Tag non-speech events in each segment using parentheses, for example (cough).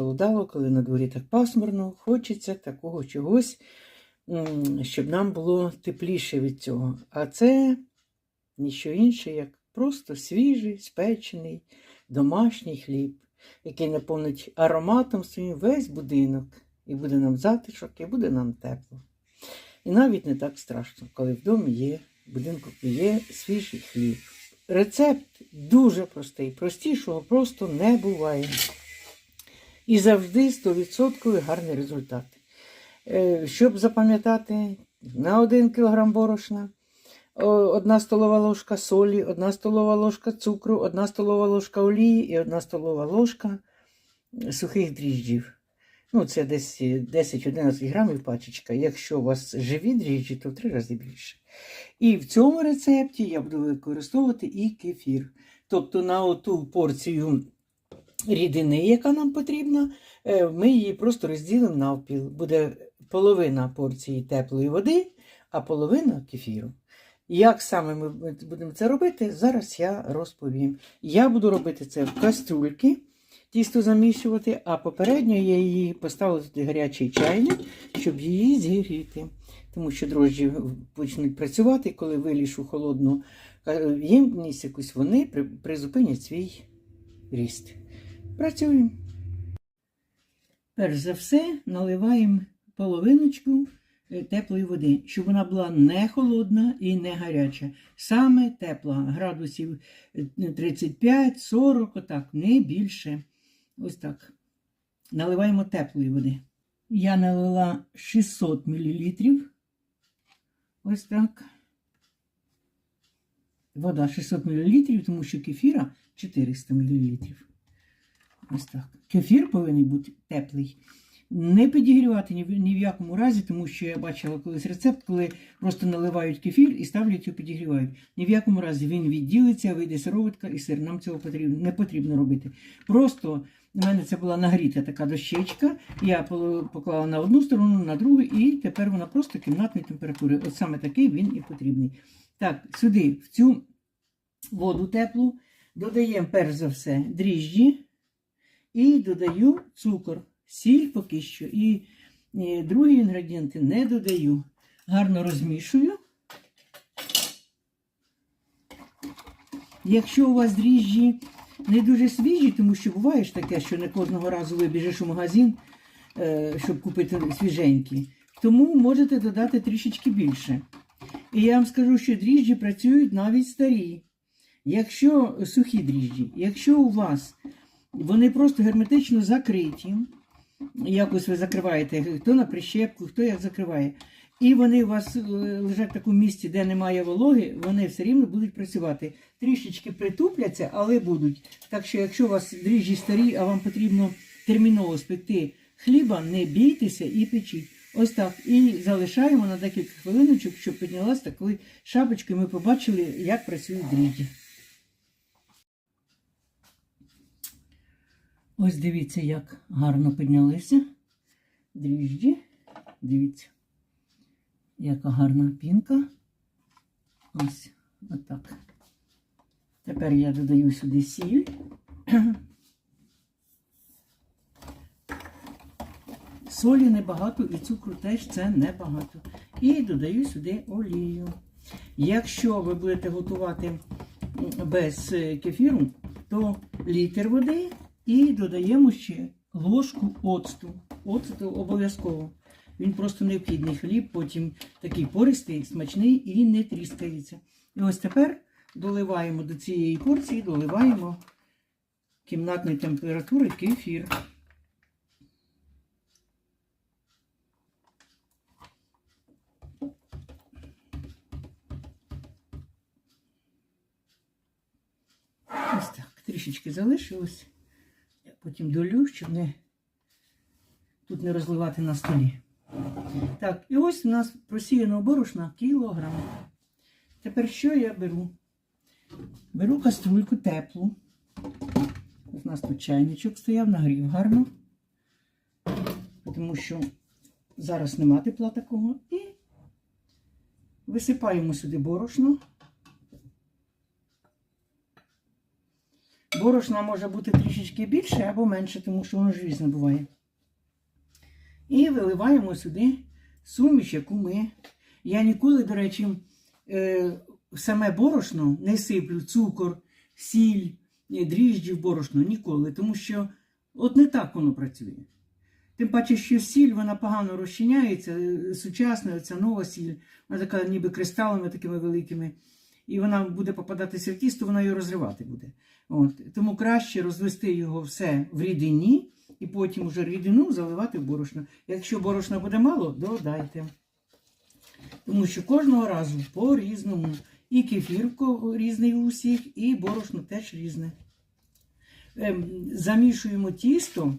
похолодало, коли на дворі так пасмурно, хочеться такого чогось, щоб нам було тепліше від цього. А це ніщо інше, як просто свіжий, спечений, домашній хліб, який наповнить ароматом своїм весь будинок, і буде нам затишок, і буде нам тепло. І навіть не так страшно, коли в домі є, в будинку є свіжий хліб. Рецепт дуже простий, простішого просто не буває. І завжди 100% гарний результат. Е, Щоб запам'ятати, на 1 кг борошна, о, одна столова ложка солі, одна столова ложка цукру, одна столова ложка олії і одна столова ложка сухих дріжджів. Ну, це десь 10-11 грамів пачечка. Якщо у вас живі дріжджі, то в три рази більше. І в цьому рецепті я буду використовувати і кефір. Тобто на оту порцію рідини, яка нам потрібна, е, ми її просто розділимо навпіл. Буде половина порції теплої води, а половина кефіру. Як саме ми будемо це робити, зараз я розповім. Я буду робити це в каструльки, тісто замішувати, а попередньо я її поставила туди гарячий чайник, щоб її зігріти. Тому що дрожжі почнуть працювати, коли вилішу холодну е, ємність якусь, вони призупинять свій ріст. Працюємо. Перш за все, наливаємо половиночку е, теплої води, щоб вона була не холодна і не гаряча. Саме тепла, градусів е, 35-40, отак, не більше. Ось так. Наливаємо теплої води. Я налила 600 мл. Ось так. Вода 600 мл, тому що кефіра 400 мл. Ось. Кефір повинен бути теплий. Не підігрівати ні в, ні в якому разі, тому що я бачила колись рецепт, коли просто наливають кефір і ставлять його підігрівають. Ні в якому разі він відділиться, вийде сироватка і сир. Нам цього потрібно, не потрібно робити. Просто у мене це була нагріта така дощечка. Я поклала на одну сторону, на другу, і тепер вона просто кімнатної температури. От саме такий він і потрібний. Так, сюди, в цю воду теплу, додаємо перш за все дріжджі і додаю цукор, сіль поки що. І, е, другі інгредієнти не додаю. Гарно розмішую. Якщо у вас дріжджі не дуже свіжі, тому що буває ж таке, що не кожного разу вибіжиш у магазин, е, щоб купити свіженькі, тому можете додати трішечки більше. І я вам скажу, що дріжджі працюють навіть старі. Якщо сухі дріжджі, якщо у вас вони просто герметично закриті, якось ви закриваєте, хто на прищепку, хто як закриває, і вони у вас е, лежать в такому місці, де немає вологи, вони все рівно будуть працювати. Трішечки притупляться, але будуть. Так що, якщо у вас дріжджі старі, а вам потрібно терміново спекти хліба, не бійтеся і печіть. Ось так. І залишаємо на декілька хвилиночок, щоб піднялась такою шапочкою. Ми побачили, як працюють дріжджі. Ось дивіться, як гарно піднялися дріжджі. Дивіться, яка гарна пінка. Ось отак. Тепер я додаю сюди сіль. (clears throat) Солі небагато і цукру теж це небагато. І додаю сюди олію. Якщо ви будете готувати без кефіру, то літр води і додаємо ще ложку оцту. Оцту обов'язково. Він просто необхідний хліб, потім такий пористий, смачний і не тріскається. І ось тепер доливаємо до цієї порції, доливаємо кімнатної температури кефір. Ось так, трішечки залишилось. Потім долю, щоб не тут не розливати на столі. Так, і ось у нас просіяного борошна кілограм. Тепер що я беру? Беру каструльку теплу. У нас тут чайничок стояв, нагрів гарно. Тому що зараз нема тепла такого. І висипаємо сюди борошно. Борошна може бути трішечки більше або менше, тому що воно ж різне буває. І виливаємо сюди суміш, яку ми. Я ніколи, до речі, е, саме борошно не сиплю цукор, сіль, е, дріжджі в борошно ніколи, тому що от не так воно працює. Тим паче, що сіль вона погано розчиняється, е, сучасна ця нова сіль, вона така ніби кристалами такими великими, і вона буде попадатися в тісто, вона її розривати буде. От. Тому краще розвести його все в рідині і потім уже рідину заливати в борошно. Якщо борошна буде мало, додайте. Тому що кожного разу по-різному. І кефірко різний у всіх, і борошно теж різне. Ем, Замішуємо тісто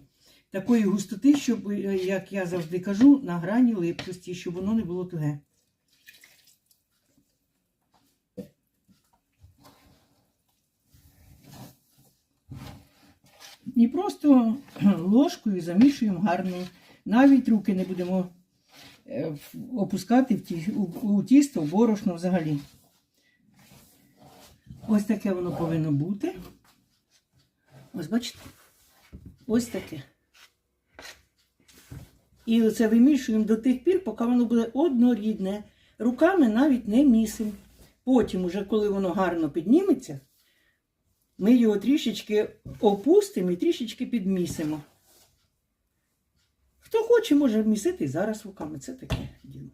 такої густоти, щоб, е, як я завжди кажу, на грані липкості, щоб воно не було туге. (clears throat) І просто ложкою замішуємо гарно. Навіть руки не будемо е, опускати в ті, у, у тісто, в борошно взагалі. Ось таке воно повинно бути. Ось бачите? Ось таке. І оце вимішуємо до тих пір, поки воно буде однорідне. Руками навіть не місимо. Потім, уже коли воно гарно підніметься, ми його трішечки опустимо і трішечки підмісимо. Хто хоче, може місити і зараз руками. Це таке діло.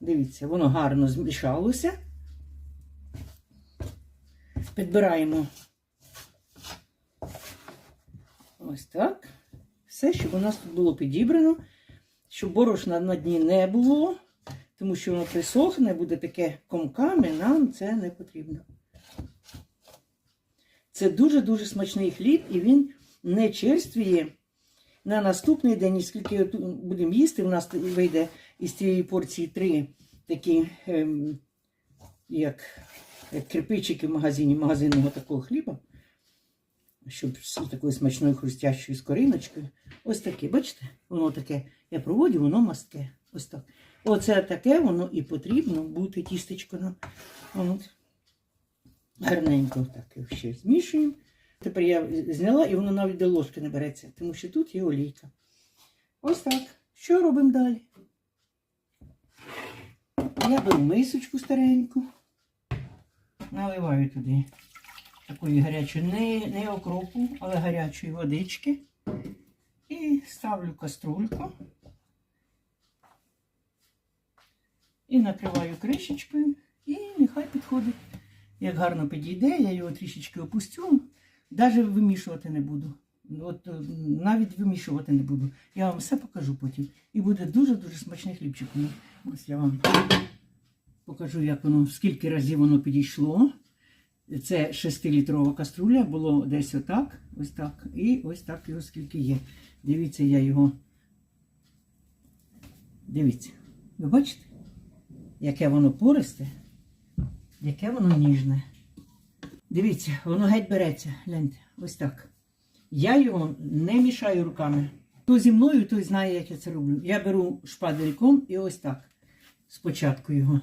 Дивіться, воно гарно змішалося. Підбираємо ось так. Все, щоб у нас тут було підібрано, щоб борошна на дні не було, тому що воно присохне, буде таке комками, нам це не потрібно. Це дуже-дуже смачний хліб, і він не черствіє на наступний день, і скільки будемо їсти, у нас вийде із цієї порції три такі, ем, як, як кирпичики в магазині, магазинного такого хліба, щоб з такою смачною хрустящою скориночкою. Ось таке, бачите, воно таке, я проводю, воно мастке. Ось так. Оце таке воно і потрібно бути тістечко. От. Гарненько так ще змішуємо. Тепер я зняла і воно навіть до ложки не береться, тому що тут є олійка. Ось так. Що робимо далі? Я беру мисочку стареньку, наливаю туди такої гарячої, не, не окропу, але гарячої водички. І ставлю каструльку. І накриваю кришечкою, і нехай підходить. Як гарно підійде, я його трішечки опустю, навіть вимішувати не буду. От е, навіть вимішувати не буду. Я вам все покажу потім. І буде дуже-дуже смачний хлібчик. Ось я вам покажу, як воно, скільки разів воно підійшло. Це 6-літрова каструля, було десь отак, ось так, і ось так його скільки є. Дивіться, я його. Дивіться, ви бачите, яке воно пористе, яке воно ніжне. Дивіться, воно геть береться. Гляньте, ось так. Я його не мішаю руками. Хто зі мною, той знає, як я це роблю. Я беру шпадельком і ось так. Спочатку його.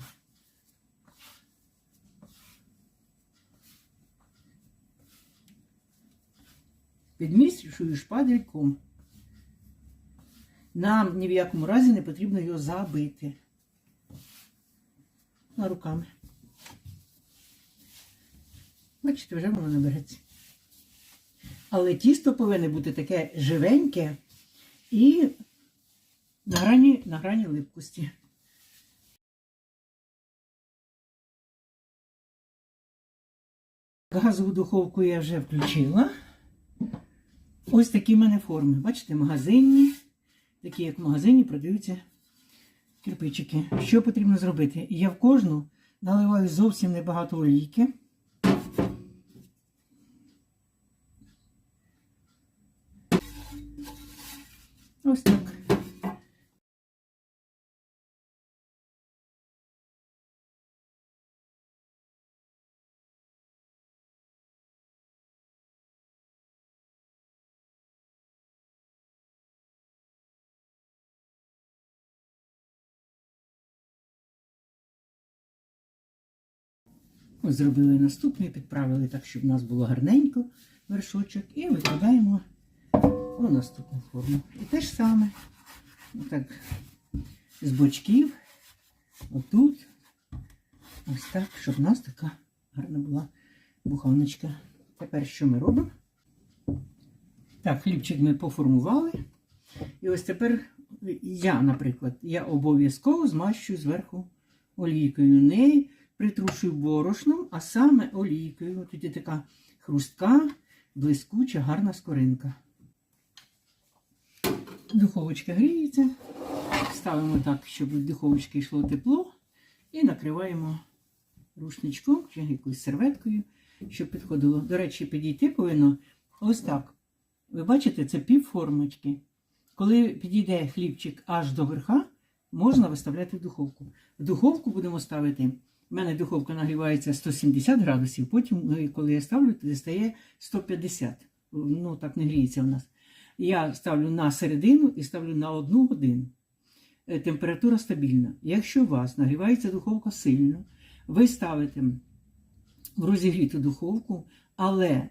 Підміщую шпадельком. Нам ні в якому разі не потрібно його забити. На руками. Бачите, вже воно не береться. Але тісто повинне бути таке живеньке і на грані, на грані липкості. Газову духовку я вже включила. Ось такі в мене форми. Бачите, магазинні, такі як в магазині продаються кирпичики. Що потрібно зробити? Я в кожну наливаю зовсім небагато олійки. Ось так. Ось зробили наступний, підправили так, щоб у нас було гарненько вершочок, і викидаємо у наступну форму. І те ж саме. Отак, з бочків, отут. Ось так, щоб у нас така гарна була буханочка. Тепер що ми робимо? Так, хлібчик ми поформували. І ось тепер я, наприклад, я обов'язково змащую зверху олійкою. Не притрушую борошном, а саме олійкою. Тоді така хрустка, блискуча, гарна скоринка. Духовочка гріється. Ставимо так, щоб в духовочки йшло тепло. І накриваємо рушничком чи якоюсь серветкою, щоб підходило. До речі, підійти повинно ось так. Ви бачите, це пів формочки. Коли підійде хлібчик аж до верха, можна виставляти в духовку. В духовку будемо ставити. У мене духовка нагрівається 170 градусів, потім, ну, коли я ставлю, тоді стає 150. Ну, так не гріється в нас. Я ставлю на середину і ставлю на одну годину. Е, Температура стабільна. Якщо у вас нагрівається духовка сильно, ви ставите в розігріту духовку, але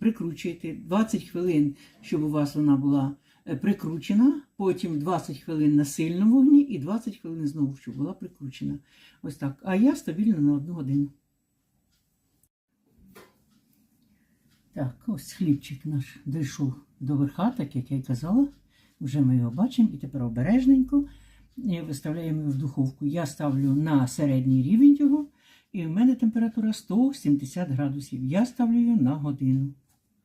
прикручуєте 20 хвилин, щоб у вас вона була е, прикручена, потім 20 хвилин на сильному вогні і 20 хвилин знову, щоб була прикручена. Ось так. А я стабільно на одну годину. Так, ось хлібчик наш дійшов до верха, так як я й казала. Вже ми його бачимо і тепер обережненько виставляємо його в духовку. Я ставлю на середній рівень його, і в мене температура 170 градусів. Я ставлю її на годину.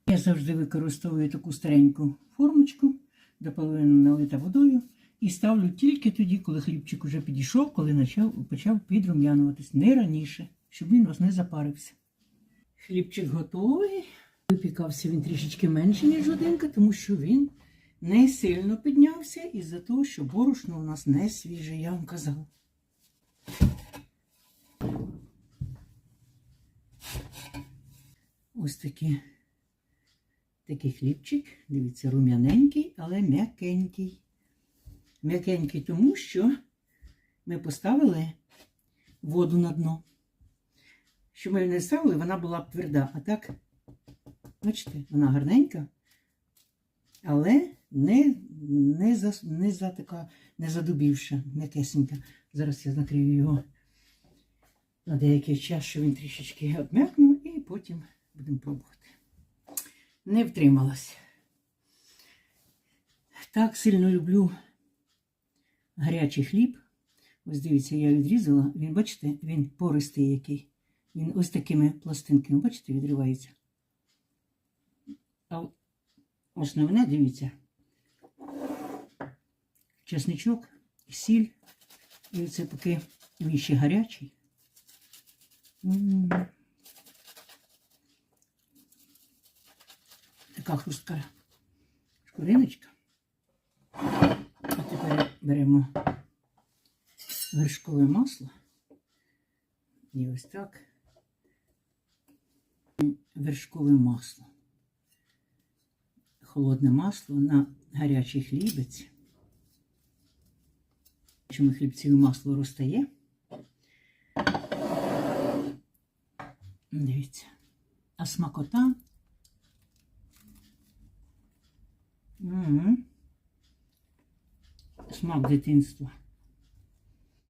Я завжди використовую таку стареньку формочку, до половини налита водою, і ставлю тільки тоді, коли хлібчик уже підійшов, коли почав, почав підрум'януватись, не раніше, щоб він у вас не запарився. Хлібчик готовий. Випікався він трішечки менше, ніж годинка, тому що він не сильно піднявся із-за того, що борошно у нас не свіже, я вам казала. Ось такий, такий хлібчик. Дивіться, рум'яненький, але м'якенький. М'якенький тому, що ми поставили воду на дно. Щоб ми не ставили, вона була б тверда. А так, бачите, вона гарненька, але не, не, за, не за така, не задубівша, м'якесенька. Зараз я накрию його на деякий час, щоб він трішечки обм'якнув, і потім будемо пробувати. Не втрималась. Так сильно люблю гарячий хліб. Ось дивіться, я відрізала. Він, бачите, він пористий який. Він ось такими пластинками, бачите, відривається. Основне, дивіться, чесничок, сіль. І це поки він ще гарячий. Така хрустка шкуриночка. А тепер беремо вершкове масло. І ось так. Вершкове масло. Холодне масло на гарячий хлібець. Чому хлібців масло розтає? Дивіться. А смакота. М-м. Смак дитинства.